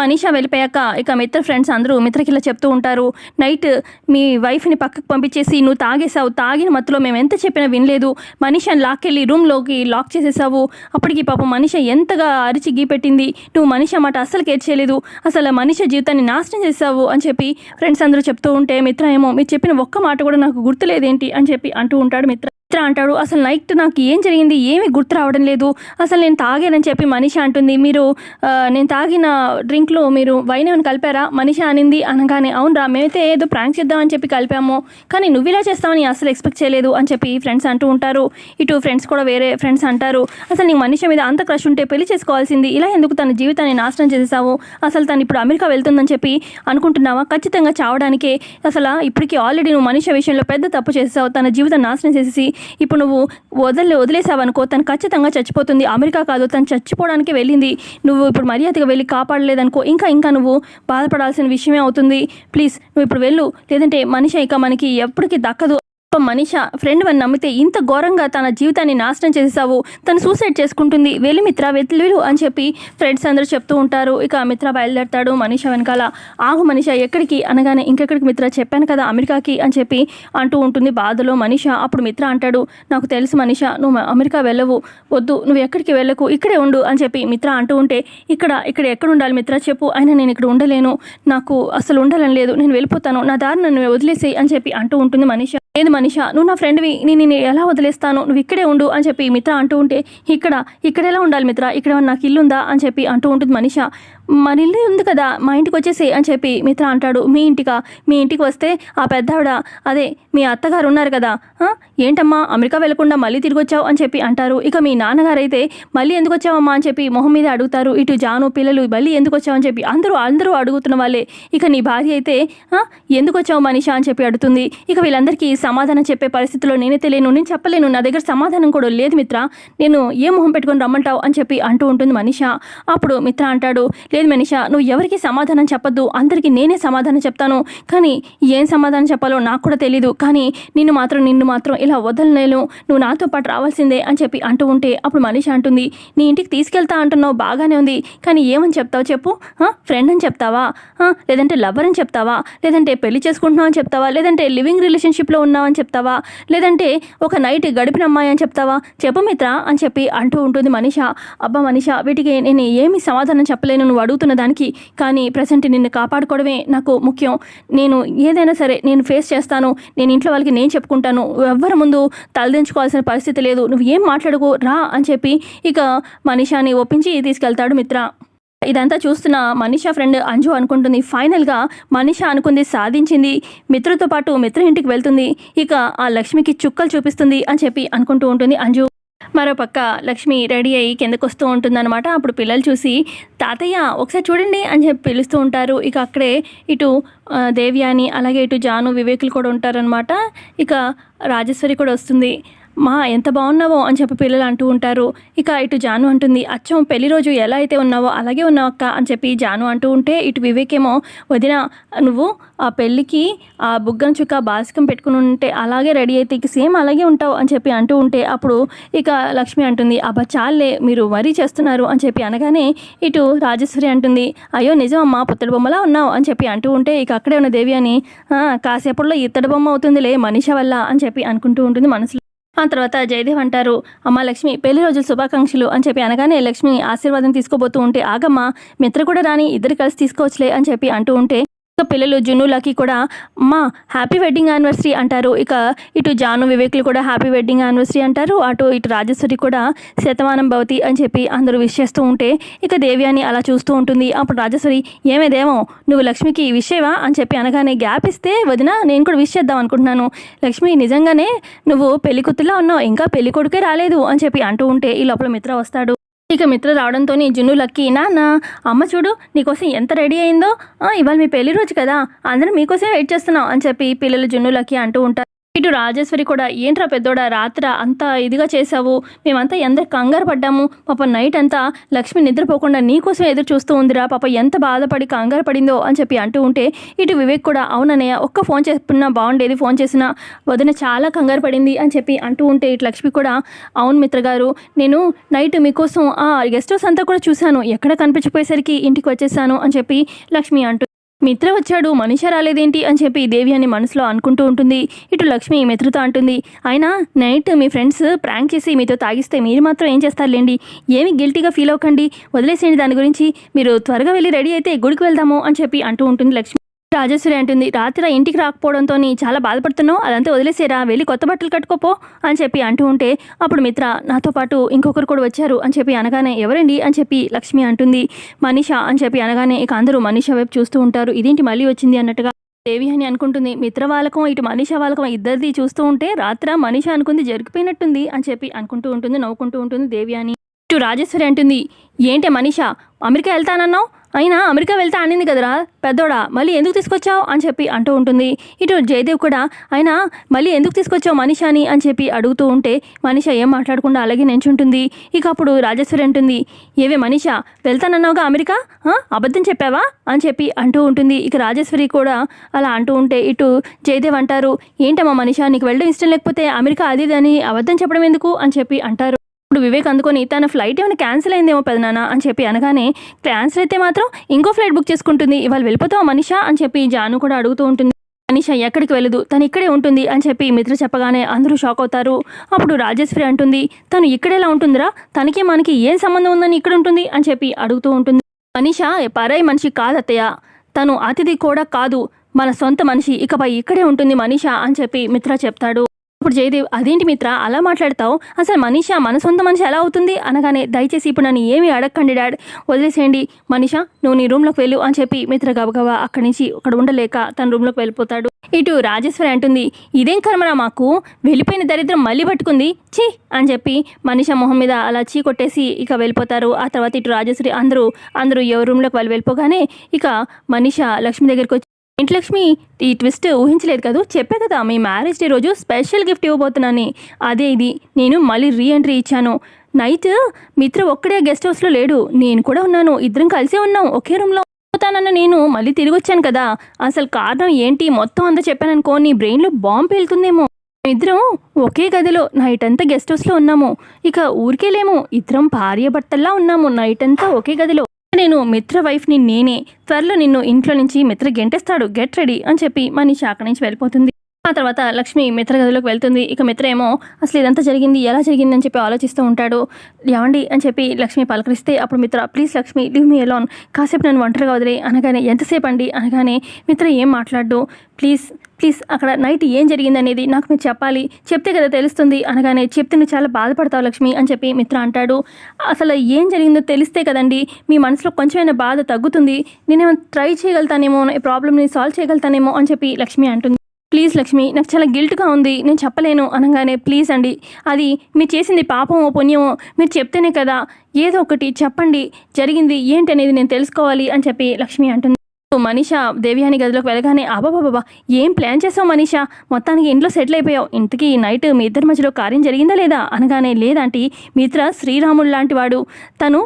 మనీషా వెళ్ళిపోయాక ఇక మిత్ర ఫ్రెండ్స్ అందరూ మిత్రకి ఇలా చెప్తూ ఉంటారు నైట్ మీ వైఫ్ని పక్కకు పంపించేసి నువ్వు తాగేసావు తాగిన మత్తులో మేము ఎంత చెప్పినా వినలేదు. మనీషాని లాక్కెళ్ళి రూమ్లోకి లాక్ చేసేసావు. అప్పటికి పాపం మనిష ఎంతగా అరిచి గీపెట్టింది నువ్వు మనిష మాట అస్సలు కేర్ చేయలేదు. అసలు మనిషి జీవితాన్ని నాశనం చేసావు అని చెప్పి ఫ్రెండ్స్ అందరూ చెప్తూ ఉంటే మిత్ర ఏమో మీరు చెప్పిన ఒక్క మాట కూడా నాకు గుర్తులేదేంటి? అని చెప్పి అంటూ ఉంటాడు మిత్ర. చిత్ర అంటాడు అసలు నైట్ నాకు ఏం జరిగింది? ఏమీ గుర్తు రావడం లేదు. అసలు నేను తాగానని చెప్పి మనిషి అంటుంది. మీరు నేను తాగిన డ్రింక్లో మీరు వైన్ ఏమైనా కలిపారా? మనిషి అనింది అనగానే అవునరా మేమైతే ఏదో ప్రాంక్ చేద్దామని చెప్పి కలిపాము. కానీ నువ్వు ఇలా చేస్తామని అసలు ఎక్స్పెక్ట్ చేయలేదు అని చెప్పి ఫ్రెండ్స్ అంటూ ఉంటారు. ఇటు ఫ్రెండ్స్ కూడా వేరే ఫ్రెండ్స్ అంటారు. అసలు నీకు మనిషి మీద అంత క్రష్ ఉంటే పెళ్ళి చేసుకోవాల్సింది. ఇలా ఎందుకు తన జీవితాన్ని నాశనం చేసేసావు? అసలు తను ఇప్పుడు అమెరికా వెళ్తుందని చెప్పి అనుకుంటున్నావా? ఖచ్చితంగా చావడానికే. అసలు ఇప్పటికీ ఆల్రెడీ నువ్వు మనిషి విషయంలో పెద్ద తప్పు చేసావు తన జీవితం నాశనం చేసేసి ఇప్పుడు నువ్వు వదిలే వదిలేసావనుకో తను ఖచ్చితంగా చచ్చిపోతుంది. అమెరికా కాదు తను చచ్చిపోవడానికి వెళ్ళింది. నువ్వు ఇప్పుడు మర్యాదగా వెళ్ళి కాపాడలేదనుకో ఇంకా ఇంకా నువ్వు బాధపడాల్సిన విషయమే అవుతుంది. ప్లీజ్ నువ్వు ఇప్పుడు వెళ్ళు. లేదంటే మనిషి ఇక మనకి ఎప్పటికీ దక్కదు. మనిష ఫ్రెండ్ వన్ నమ్మితే ఇంత ఘోరంగా తన జీవితాన్ని నాశనం చేసేసావు. తను సూసైడ్ చేసుకుంటుంది. వెళ్ళి మిత్ర వెళ్ళు అని చెప్పి ఫ్రెండ్స్ అందరూ చెప్తూ ఉంటారు. ఇక మిత్ర బయలుదేరతాడు మనిష వెనకాల. ఆగు మనిష ఎక్కడికి? అనగానే ఇంకెక్కడికి మిత్ర? చెప్పాను కదా అమెరికాకి అని చెప్పి అంటూ ఉంటుంది బాధలో మనిష. అప్పుడు మిత్ర అంటాడు నాకు తెలుసు మనిష నువ్వు అమెరికా వెళ్ళవు. వద్దు నువ్వు ఎక్కడికి వెళ్ళకు ఇక్కడే ఉండు అని చెప్పి మిత్ర అంటూ ఉంటే ఇక్కడ ఇక్కడ ఎక్కడ ఉండాలి మిత్ర? చెప్పు. అయినా నేను ఇక్కడ ఉండలేను. నాకు అసలు ఉండాలని లేదు. నేను వెళ్ళిపోతాను. నా దారి నన్ను వదిలేసేయి అని చెప్పి అంటూ ఉంటుంది మనిష. లేదు మనిష? నువ్వు నా ఫ్రెండ్వి నేను నేను ఎలా వదిలేస్తాను? నువ్వు ఇక్కడే ఉండు అని చెప్పి మిత్ర అంటూ ఉంటే ఇక్కడ ఇక్కడ ఎలా ఉండాలి మిత్ర? ఇక్కడ నాకు ఇల్లుందా? అని చెప్పి అంటూ ఉంటుంది మనిష. మన ఇల్లు ఉంది కదా మా ఇంటికి వచ్చేసి అని చెప్పి మిత్ర అంటాడు. మీ ఇంటికా? మీ ఇంటికి వస్తే ఆ పెద్దావిడ అదే మీ అత్తగారు ఉన్నారు కదా ఏంటమ్మా అమెరికా వెళ్ళకుండా మళ్ళీ తిరిగి వచ్చావు అని చెప్పి అంటారు. ఇక మీ నాన్నగారు అయితే మళ్ళీ ఎందుకు వచ్చావమ్మా అని చెప్పి మొహం మీద అడుగుతారు. ఇటు జాను పిల్లలు మళ్ళీ ఎందుకు వచ్చావు అని చెప్పి అందరూ అందరూ అడుగుతున్న వాళ్ళే. ఇక నీ భార్య అయితే ఎందుకు వచ్చావు మనిషా అని చెప్పి అడుగుతుంది. ఇక వీళ్ళందరికీ సమాధానం చెప్పే పరిస్థితిలో నేనైతే లేను నేను చెప్పలేను నా దగ్గర సమాధానం కూడా లేదు మిత్ర. నేను ఏ మొహం పెట్టుకొని రమ్మంటావు అని చెప్పి అంటూ ఉంటుంది మనిష. అప్పుడు మిత్ర అంటాడు లేదు మనిష నువ్వు ఎవరికి సమాధానం చెప్పద్దు అందరికీ నేనే సమాధానం చెప్తాను. కానీ ఏం సమాధానం చెప్పాలో నాకు కూడా తెలీదు. కానీ నిన్ను మాత్రం నిన్ను మాత్రం ఇలా వదలలేను. నువ్వు నాతో పాటు రావాల్సిందే అని చెప్పి అంటూ ఉంటే అప్పుడు మనిష అంటుంది నీ ఇంటికి తీసుకెళ్తా అంటున్నావు బాగానే ఉంది. కానీ ఏమని చెప్తావు చెప్పు? ఫ్రెండ్ అని చెప్తావా? లేదంటే లవర్ అని చెప్తావా? లేదంటే పెళ్ళి చేసుకుంటున్నావు అని చెప్తావా? లేదంటే లివింగ్ రిలేషన్షిప్లో ఉన్నావని చెప్తావా? లేదంటే ఒక నైట్ గడిపిన అమ్మాయి అని చెప్తావా? చెప్పు మిత్ర అని చెప్పి అంటూ ఉంటుంది మనిష. అబ్బా మనిష వీటికి నేను ఏమి సమాధానం చెప్పలేను నువ్వు అడుగుతున్న దానికి కానీ ప్రజెంట్ నిన్ను కాపాడుకోవడమే నాకు ముఖ్యం. నేను ఏదైనా సరే నేను ఫేస్ చేస్తాను నేను ఇంట్లో వాళ్ళకి నేను చెప్పుకుంటాను ఎవ్వరి ముందు తలదించుకోవాల్సిన పరిస్థితి లేదు. నువ్వు ఏం మాట్లాడుకో రా అని చెప్పి ఇక మనిషాని ఒప్పించి తీసుకెళ్తాడు మిత్ర. ఇదంతా చూస్తున్న మనిషా ఫ్రెండ్ అంజు అనుకుంటుంది. ఫైనల్గా మనీషా అనుకుంది సాధించింది. మిత్రతో పాటు మిత్ర ఇంటికి వెళ్తుంది. ఇక ఆ లక్ష్మికి చుక్కలు చూపిస్తుంది అని చెప్పి అనుకుంటూ ఉంటుంది అంజు. మరోపక్క లక్ష్మి రెడీ అయ్యి కిందకు వస్తూ ఉంటుందన్నమాట. అప్పుడు పిల్లలు చూసి తాతయ్య ఒకసారి చూడండి అని చెప్పి పిలుస్తూ ఉంటారు. ఇక అక్కడే ఇటు దేవ్యాని అలాగే ఇటు జాను వివేకులు కూడా ఉంటారనమాట ఇక రాజేశ్వరి కూడా వస్తుంది. మా ఎంత బాగున్నావో అని చెప్పి పిల్లలు అంటూ ఉంటారు. ఇక ఇటు జాను అంటుంది అచ్చం పెళ్ళి రోజు ఎలా అయితే ఉన్నావో అలాగే ఉన్నావు అక్క అని చెప్పి జాను అంటూ ఉంటే ఇటు వివేకేమో వదిన నువ్వు ఆ పెళ్ళికి ఆ బుగ్గన చుక్క బాసికం పెట్టుకుని ఉంటే అలాగే రెడీ అయితే ఇక సేమ్ అలాగే ఉంటావు అని చెప్పి అంటూ ఉంటే అప్పుడు ఇక లక్ష్మి అంటుంది అబ్బా చాలే మీరు వరీ చేస్తున్నారు అని చెప్పి అనగానే ఇటు రాజేశ్వరి అంటుంది అయ్యో నిజం అమ్మా పుత్తడి బొమ్మలా ఉన్నావు అని చెప్పి అంటూ ఉంటే ఇక అక్కడే ఉన్న దేవి అని కాసేపట్లో ఇత్తడి బొమ్మ అవుతుందిలే మనిషి వల్ల అని చెప్పి అనుకుంటూ ఉంటుంది మనసులో. ఆ తర్వాత జయదేవ్ అంటారు అమ్మ లక్ష్మి పెళ్ళి రోజులు శుభాకాంక్షలు అని చెప్పి అనగానే లక్ష్మి ఆశీర్వాదం తీసుకోబోతూ ఉంటే ఆగమ్మ మిత్ర కూడా రాని ఇద్దరు కలిసి తీసుకోవచ్చులే అని చెప్పి అంటూ ఉంటే పిల్లలు జున్నులకి కూడా మా హ్యాపీ వెడ్డింగ్ యానివర్సరీ అంటారు. ఇక ఇటు జాను వివేకులు కూడా హ్యాపీ వెడ్డింగ్ యానివర్సరీ అంటారు. అటు ఇటు రాజేశ్వరి కూడా శతమానం భవతి అని చెప్పి అందరూ విష్ చేస్తూ ఉంటే ఇక దేవ్యాని అలా చూస్తూ ఉంటుంది. అప్పుడు రాజేశ్వరి ఏమేదేమో నువ్వు లక్ష్మికి విషయవా అని చెప్పి అనగానే గ్యాప్ ఇస్తే వదిన నేను కూడా విష్ చేద్దాం అనుకుంటున్నాను. లక్ష్మి నిజంగానే నువ్వు పెళ్ళి కూతురులా ఉన్నావు. ఇంకా పెళ్ళి కొడుకే రాలేదు అని చెప్పి అంటూ ఉంటే ఈ లోపల మిత్ర వస్తాడు. ఇక మిత్ర రావడంతో జున్ను లక్కీ. నాన్న అమ్మ చూడు నీకోసం ఎంత రెడీ అయిందో? ఇవాళ మీ పెళ్ళి రోజు కదా అందరం మీకోసమే వెయిట్ చేస్తున్నాం అని చెప్పి పిల్లలు జున్ను లక్కీ అంటూ ఉంటారు. ఇటు రాజేశ్వరి కూడా ఏంట్రా పెద్దోడా రాత్ర అంతా ఇదిగా చేశావు? మేమంతా ఎంత కంగారు పడ్డాము? పాప నైట్ అంతా లక్ష్మి నిద్రపోకుండా నీకోసం ఎదురు చూస్తూ ఉందిరా. పాప ఎంత బాధపడి కంగారు పడిందో అని చెప్పి అంటూ ఉంటే ఇటు వివేక్ కూడా అవునన్నయ్య ఒక్క ఫోన్ చేసుకున్నా బాగుండేది ఫోన్ చేసినా వదిన చాలా కంగారు పడింది అని చెప్పి అంటూ ఉంటే ఇటు లక్ష్మి కూడా అవును మిత్ర గారు నేను నైట్ మీకోసం ఆ గెస్ట్ హౌస్ అంతా కూడా చూశాను. ఎక్కడ కనిపించిపోయేసరికి ఇంటికి వచ్చేసాను అని చెప్పి లక్ష్మి అంటూ మిత్ర వచ్చాడు మనిషి రాలేదేంటి అని చెప్పి దేవి అని మనసులో అనుకుంటూ ఉంటుంది. ఇటు లక్ష్మి మిత్రతో అంటుంది అయినా నైట్ మీ ఫ్రెండ్స్ ప్రాంక్ చేసి మీతో తాగిస్తే మీరు మాత్రం ఏం చేస్తారులేండి? ఏమి గిల్టీగా ఫీల్ అవ్వకండి. వదిలేసేయండి దాని గురించి. మీరు త్వరగా వెళ్ళి రెడీ అయితే గుడికి వెళ్దాము అని చెప్పి అంటూ ఉంటుంది లక్ష్మి. రాజేశ్వరి అంటుంది రాత్రి ఇంటికి రాకపోవడంతో చాలా బాధపడుతున్నావు. అదంతా వదిలేసేరా. వెళ్ళి కొత్త బట్టలు కట్టుకోపో అని చెప్పి అంటూ ఉంటే అప్పుడు మిత్ర నాతో పాటు ఇంకొకరు కూడా వచ్చారు అని చెప్పి అనగానే ఎవరండి? అని చెప్పి లక్ష్మి అంటుంది మనీష అని చెప్పి అనగానే ఇక అందరూ మనీష వైపు చూస్తూ ఉంటారు. ఇదేంటి మళ్ళీ వచ్చింది? అన్నట్టుగా దేవి అని అనుకుంటుంది మిత్ర వాళ్ళకం ఇటు మనీష వాళ్ళకం ఇద్దరిది చూస్తూ ఉంటే రాత్ర మనీష అనుకుంది జరిగిపోయినట్టుంది అని చెప్పి అనుకుంటూ ఉంటుంది నవ్వుకుంటూ ఉంటుంది దేవి అని. ఇటు రాజేశ్వరి అంటుంది ఏంటి మనీష? అమెరికా వెళ్తానన్నావు? అయినా అమెరికా వెళ్తా అనింది కదరా? పెద్దోడా మళ్ళీ ఎందుకు తీసుకొచ్చావు? అని చెప్పి అంటూ ఉంటుంది. ఇటు జయదేవ్ కూడా అయినా మళ్ళీ ఎందుకు తీసుకొచ్చావు మనీషాని? అని చెప్పి అడుగుతూ ఉంటే మనిష ఏం మాట్లాడకుండా అలాగే నించుంటుంది. ఇక అప్పుడు రాజేశ్వరి అంటుంది ఏవే మనిష వెళ్తానన్నావుగా అమెరికా? అబద్ధం చెప్పావా? అని చెప్పి అంటూ ఉంటుంది. ఇక రాజేశ్వరి కూడా అలా అంటూ ఉంటే ఇటు జయదేవ్ అంటారు ఏంటమ్మా మనిష నీకు వెళ్ళడం ఇష్టం లేకపోతే అమెరికా అది ఇది అని అబద్ధం చెప్పడం ఎందుకు? అని చెప్పి అంటారు. ఇప్పుడు వివేక్ అందుకొని తన ఫ్లైట్ ఏమైనా క్యాన్సిల్ అయిందేమో పెదనానా అని చెప్పి అనగానే క్యాన్సిల్ అయితే మాత్రం ఇంకో ఫ్లైట్ బుక్ చేసుకుంటుంది. ఇవాళ వెళ్ళిపోతావా మనిషా? అని చెప్పి జాను కూడా అడుగుతూ ఉంటుంది. మనిష ఎక్కడికి వెళ్ళదు? తను ఇక్కడే ఉంటుంది. అని చెప్పి మిత్ర చెప్పగానే అందరూ షాక్ అవుతారు. అప్పుడు రాజేశ్వరి అంటుంది తను ఇక్కడేలా ఉంటుందిరా? తనకి మనకి ఏం సంబంధం ఉందని ఇక్కడ ఉంటుంది? అని చెప్పి అడుగుతూ ఉంటుంది. మనిష పరాయి మనిషి కాదత్తయ్య తను అతిథి కూడా కాదు. మన సొంత మనిషి. ఇకపై ఇక్కడే ఉంటుంది మనిషా అని చెప్పి మిత్ర చెప్తాడు. ఇప్పుడు జయదేవ్ అదేంటి మిత్ర? అలా మాట్లాడతావు? అసలు మనిష మన సొంత మనిషి ఎలా అవుతుంది? అనగానే దయచేసి ఇప్పుడు నన్ను ఏమీ అడగకండి డాడ్. వదిలేసేయండి. మనిష నువ్వు నీ రూమ్లోకి వెళ్ళు అని చెప్పి మిత్ర గబగబా అక్కడి నుంచి అక్కడ ఉండలేక తన రూమ్లోకి వెళ్ళిపోతాడు. ఇటు రాజేశ్వరి అంటుంది ఇదేం కర్మరా మాకు? వెళ్ళిపోయిన దరిద్రం మళ్ళీ పట్టుకుంది? ఛీ! అని చెప్పి మనిష మొహం మీద అలా చీ కొట్టేసి ఇక వెళ్ళిపోతారు. ఆ తర్వాత ఇటు రాజేశ్వరి అందరూ అందరూ ఎవరి రూమ్లోకి వాళ్ళు వెళ్ళిపోగానే ఇక మనిష లక్ష్మి దగ్గరికి వచ్చి ఇంట్లక్ష్మి ఈ ట్విస్ట్ ఊహించలేదు కదా? చెప్పే కదా మీ మ్యారేజ్ డే రోజు స్పెషల్ గిఫ్ట్ ఇవ్వబోతున్నాను అదే ఇది నేను మళ్ళీ రీ ఎంట్రీ ఇచ్చాను. నైట్ మిత్ర ఒక్కడే గెస్ట్ హౌస్లో లేడు. నేను కూడా ఉన్నాను. ఇద్దరం కలిసే ఉన్నాం. ఒకే రూమ్లో పోతానన్న నేను మళ్ళీ తిరిగి వచ్చాను కదా. అసలు కారణం ఏంటి? మొత్తం అంతా చెప్పాననుకో నీ బ్రెయిన్లో బాంబు పేలుతుందేమో. ఇద్దరం ఒకే గదిలో నైట్ అంతా గెస్ట్ హౌస్లో ఉన్నాము. ఇక ఊరికే లేము. ఇద్దరం భార్య భర్తల్లా ఉన్నాము. నైట్ అంతా ఒకే గదిలో. నేను మిత్ర వైఫ్ని నేనే త్వరలో నిన్ను ఇంట్లో నుంచి మిత్ర గెంటేస్తాడు గెట్ రెడీ అని చెప్పి మనీష అక్కడి నుంచి వెళ్ళిపోతుంది. ఆ తర్వాత లక్ష్మి మిత్ర గదిలోకి వెళ్తుంది. ఇక మిత్ర ఏమో అసలు ఇదంతా జరిగింది? ఎలా జరిగింది? అని చెప్పి ఆలోచిస్తూ ఉంటాడు. ఏమండి? అని చెప్పి లక్ష్మి పలకరిస్తే అప్పుడు Mitra please Lakshmi leave me alone కాసేపు నన్ను ఒంటరిగా వదిలే. అనగానే ఎంతసేపు అండి? అనగానే మిత్ర ఏం మాట్లాడు ప్లీజ్ ప్లీజ్ అక్కడ నైట్ ఏం జరిగింది అనేది నాకు మీరు చెప్పాలి. చెప్తే కదా తెలుస్తుంది. అనగానే చెప్తే నువ్వు చాలా బాధపడతావు లక్ష్మి అని చెప్పి మిత్ర అంటాడు. అసలు ఏం జరిగిందో తెలిస్తే కదండి మీ మనసులో కొంచెమైనా బాధ తగ్గుతుంది. నేనేమో ట్రై చేయగలుగుతానేమో ఈ ప్రాబ్లమ్ని సాల్వ్ చేయగలుగుతానేమో అని చెప్పి లక్ష్మి అంటుంది. ప్లీజ్ లక్ష్మి నాకు చాలా గిల్ట్గా ఉంది నేను చెప్పలేను అనగానే ప్లీజ్ అండి. అది మీరు చేసింది పాపమో పుణ్యమో మీరు చెప్తేనే కదా. ఏదో ఒకటి చెప్పండి జరిగింది ఏంటి అనేది నేను తెలుసుకోవాలి అని చెప్పి లక్ష్మి అంటుంది. మనీషా దేవ్యాని గదిలోకి వెళ్ళగానే అబాబాబా ఏం ప్లాన్ చేసావు మనీషా? మొత్తానికి ఇంట్లో సెటిల్ అయిపోయావు. ఇంతకీ నైట్ మీ ఇద్దరి మధ్యలో కార్యం జరిగిందా లేదా? అనగానే లేదంటే మిత్ర శ్రీరాముడు లాంటి వాడు. తను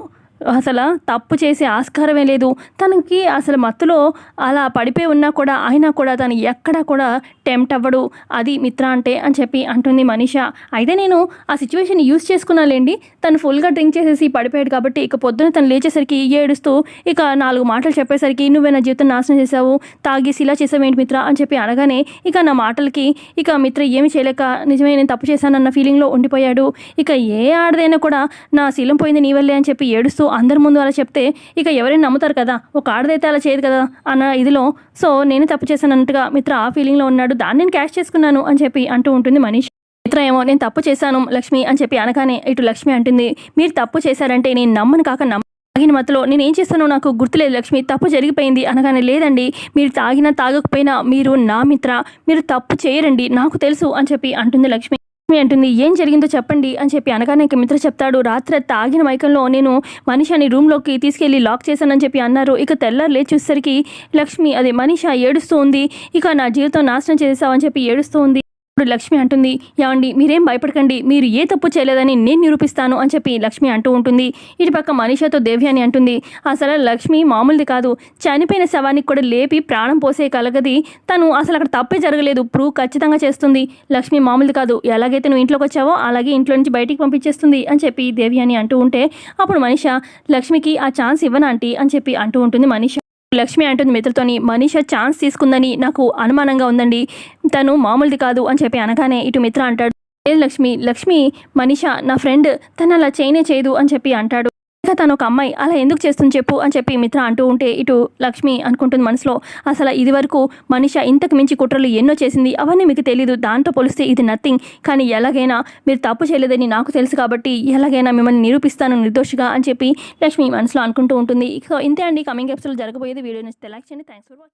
అసలు తప్పు చేసే ఆస్కారమే లేదు. తనకి అసలు మత్తులో అలా పడిపోయి ఉన్నా కూడా అయినా కూడా తను ఎక్కడా కూడా టెంప్ట్ అవ్వడు. అది మిత్ర అంటే అని చెప్పి అంటుంది మనీష. అయితే నేను ఆ సిచ్యువేషన్ యూస్ చేసుకున్నాలేండి. తను ఫుల్గా డ్రింక్ చేసేసి పడిపోయాడు కాబట్టి ఇక పొద్దున తను లేచేసరికి ఏడుస్తూ ఇక నాలుగు మాటలు చెప్పేసరికి నువ్వే నా జీవితం నాశనం చేసావు తాగేసి ఇలా చేసావేంటి మిత్ర? అని చెప్పి అనగానే ఇక నా మాటలకి ఇక మిత్ర ఏమి చేయలేక నిజమే నేను తప్పు చేశానన్న ఫీలింగ్లో ఉండిపోయాడు. ఇక ఏ ఆడదైనా కూడా నా శీలం పోయింది నీ వల్లే అని చెప్పి ఏడుస్తూ అందరి ముందు అలా చెప్తే ఇక ఎవరైనా నమ్ముతారు కదా ఒక ఆడదైతే అలా చేయదు కదా అన్న ఇదిలో. సో నేను తప్పు చేశానన్నట్టుగా మిత్ర ఆ ఫీలింగ్లో ఉన్నాడు. దాన్ని నేను క్యాష్ చేసుకున్నాను అని చెప్పి అంటూ ఉంటుంది మనీష్. మిత్ర ఏమో నేను తప్పు చేశాను లక్ష్మి అని చెప్పి అనగానే ఇటు లక్ష్మి అంటుంది మీరు తప్పు చేశారంటే నేను నమ్మను కాక నమ్మ తాగిన మతలో నేను ఏం చేస్తానో నాకు గుర్తులేదు లక్ష్మి తప్పు జరిగిపోయింది అనగానే లేదండి మీరు తాగినా తాగకపోయినా మీరు నా మిత్ర మీరు తప్పు చేయరండి నాకు తెలుసు అని చెప్పి అంటుంది లక్ష్మి. లక్ష్మి అంటుంది ఏం జరిగిందో చెప్పండి అని చెప్పి అనగానే ఇంక మిత్ర చెప్తాడు రాత్రి తాగిన మైకంలో నేను మనిషిని రూమ్లోకి తీసుకెళ్ళి లాక్ చేశానని చెప్పి అన్నారు. ఇక తెల్లారు లేచి చూసేసరికి లక్ష్మి అదే మనిష ఏడుస్తూ ఉంది. ఇక నా జీవితం నాశనం చేసావని చెప్పి ఏడుస్తూ ఉంది. ఇప్పుడు లక్ష్మి అంటుంది ఏమండి మీరేం భయపడకండి మీరు ఏ తప్పు చేయలేదని నేను నిరూపిస్తాను అని చెప్పి లక్ష్మి అంటూ ఉంటుంది. ఇటుపక్క మనీషాతో అని అంటుంది అసలు లక్ష్మి మామూలుది కాదు. చనిపోయిన శవానికి కూడా లేపి ప్రాణం పోసే కలగది. తను అసలు అక్కడ తప్పే జరగలేదు. ప్రూవ్ ఖచ్చితంగా చేస్తుంది. లక్ష్మి మామూలుది కాదు. ఎలాగైతే నువ్వు ఇంట్లోకి వచ్చావో అలాగే ఇంట్లో నుంచి బయటికి పంపించేస్తుంది అని చెప్పి దేవి అని అంటూ ఉంటే అప్పుడు మనీష లక్ష్మికి ఆ ఛాన్స్ ఇవ్వను ఆంటీ? అని చెప్పి అంటూ ఉంటుంది మనీష. లక్ష్మి అంటుంది మిత్రతోని మనీష ఛాన్స్ తీసుకుందని నాకు అనుమానంగా ఉందండి. తను మామూలుది కాదు అని చెప్పి అనగానే ఇటు మిత్ర అంటాడు లేదు లక్ష్మి లక్ష్మి మనీష నా ఫ్రెండ్ తను అలా చేయనే చేయదు అని చెప్పి అంటాడు. ఇంకా తను ఒక అమ్మాయి అలా ఎందుకు చేస్తుంది చెప్పు అని చెప్పి మిత్ర అంటూ ఉంటే ఇటు లక్ష్మి అనుకుంటుంది మనసులో అసలు ఇది వరకు మనిష ఇంతకు మించి కుట్రలు ఎన్నో చేసింది అవన్నీ మీకు తెలియదు దాంతో పోలిస్తే ఇది నథింగ్ కానీ ఎలాగైనా మీరు తప్పు చేయలేదని నాకు తెలుసు కాబట్టి ఎలాగైనా మిమ్మల్ని నిరూపిస్తాను నిర్దోషిగా అని చెప్పి లక్ష్మి మనసులో అనుకుంటూ ఉంటుంది. సో ఇంతే అండి. కమింగ్ ఎపిసోడ్ జరగబోయేది. వీడియో నచ్చితే లైక్ చేయండి. Thanks for watching.